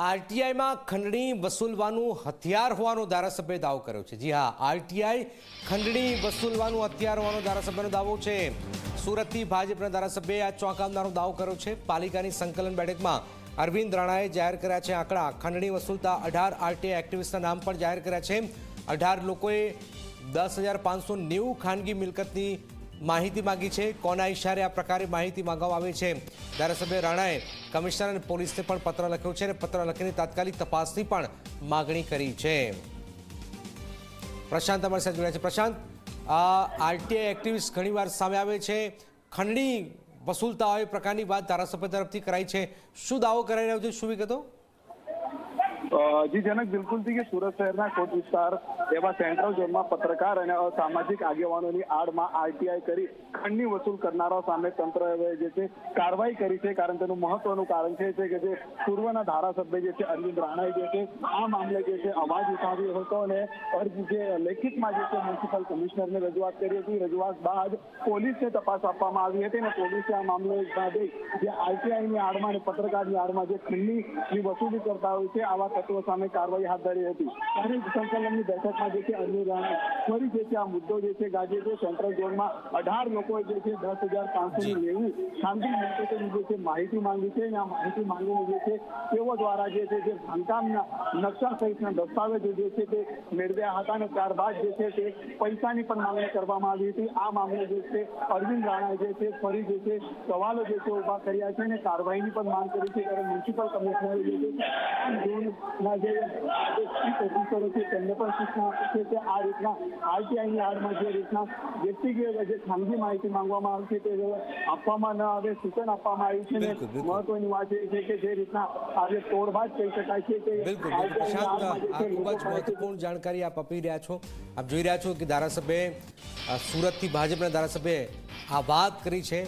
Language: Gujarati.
આરટીઆઈમાં ખંડણી વસૂલવાનું હથિયાર હોવાનો ધારાસભ્યએ દાવો કર્યો છે. જી હા આરટીઆઈ ખંડણી વસૂલવાનું હથિયાર હોવાનો ધારાસભ્યનો દાવો છે. સુરતથી ભાજપના ધારાસભ્યએ આ ચોંકાવનારો દાવો કર્યો છે. પાલિકાની સંકલન બેઠકમાં અરવિંદ રાણાએ જાહેર કર્યા છે આંકડા. ખંડણી વસૂલતા અઢાર આરટીઆઈ એક્ટિવિસ્ટના નામ પણ જાહેર કર્યા છે. અઢાર લોકોએ દસ હજાર પાંચસો નેવું ખાનગી મિલકતની માહિતી માંગી છે. કોના ઇશારે આ પ્રકારે માહિતી માંગવામાં આવી છે? ધારાસભ્ય રાણાએ કમિશનર અને પોલીસને પણ પત્ર લખ્યો છે અને પત્ર લખીને તાત્કાલિક તપાસની પણ માગણી કરી છે. પ્રશાંત અમારી સાથે જોડાયા છે. પ્રશાંત આરટીઆઈ એક્ટિવિસ્ટ ઘણીવાર સામે આવે છે. ખંડણી વસૂલતા હોય પ્રકારની વાત ધારાસભ્ય તરફથી કરાઈ છે. શું દાવો કરાઈ રહ્યો છે? શું વિગતો? જી, જનક બિલકુલથી કે સુરત શહેરના કોટ વિસ્તાર એવા સેન્ટ્રલ ઝોનમાં પત્રકાર અને અસામાજિક આગેવાનોની આડમાં આરટીઆઈ કરી ખંડની વસૂલ કરનારા સામે તંત્ર જે છે કાર્યવાહી કરી છે. કારણ તેનું મહત્વનું કારણ છે કે જે પૂર્વના ધારાસભ્ય જે છે, અરવિંદ રાણાએ જે છે, આ મામલે જે છે અવાજ ઉઠાવ્યો હતો અને અરજી જે લેખિતમાં જે છે મ્યુનિસિપલ કમિશનરને રજૂઆત કરી હતી. રજૂઆત બાદ પોલીસને તપાસ આપવામાં આવી હતી અને પોલીસે આ મામલે જે આરટીઆઈની આડમાં અને પત્રકારની આડમાં જે ખંડની વસૂલી કરતા હોય છે, આવા તત્વો સામે કાર્યવાહી હાથ ધરી હતી ત્યારે સંકલનની બેઠકમાં જે છે અન્ય રાણા ફરી જે છે આ મુદ્દો જે છે ગાજે છે સેન્ટ્રલ ઝોનમાં અઢાર લોકોએ જે છે દસ હજાર પાંચસો નેવું ખાનગી મિલકતોની જે છે માહિતી માંગી છે અને આ માહિતી માંગીને જે છે તેઓ દ્વારા જે છે જે બાંધકામના નકશા સહિતના દસ્તાવેજો જે છે તે મેળવ્યા હતા અને ત્યારબાદ જે છે તે પૈસાની પણ માંગણી કરવામાં આવી હતી આ મામલે જે છે અરવિંદ રાણા જે છે ફરી જે છે સવાલો જે છે ઊભા કર્યા છે અને કાર્યવાહીની પણ માંગ કરી છે ત્યારે મ્યુનિસિપલ કમિશનરે જે છે ઝોનના જે ચીફ ઓફિસરો છે તેમને પણ સૂચના આપી છે કે આ રીતના આરટીઆઈની આડમાં જે રીતના વ્યક્તિગત જે ખાનગી માહિતી માંગવામાં આવે છે તે આપવામાં ન આવે સૂચન આપવામાં આવ્યું છે બિલકુલ. મહત્વની વાત એ છે કે જે રીતના આજે તોડભાજ કહી શકાય છે તે ખૂબ જ મહત્વપૂર્ણ જાણકારી આપ આપી રહ્યા છો. આપ જોઈ રહ્યા છો કે ધારાસભ્ય સુરતથી ભાજપના ધારાસભ્યે આ વાત કરી છે.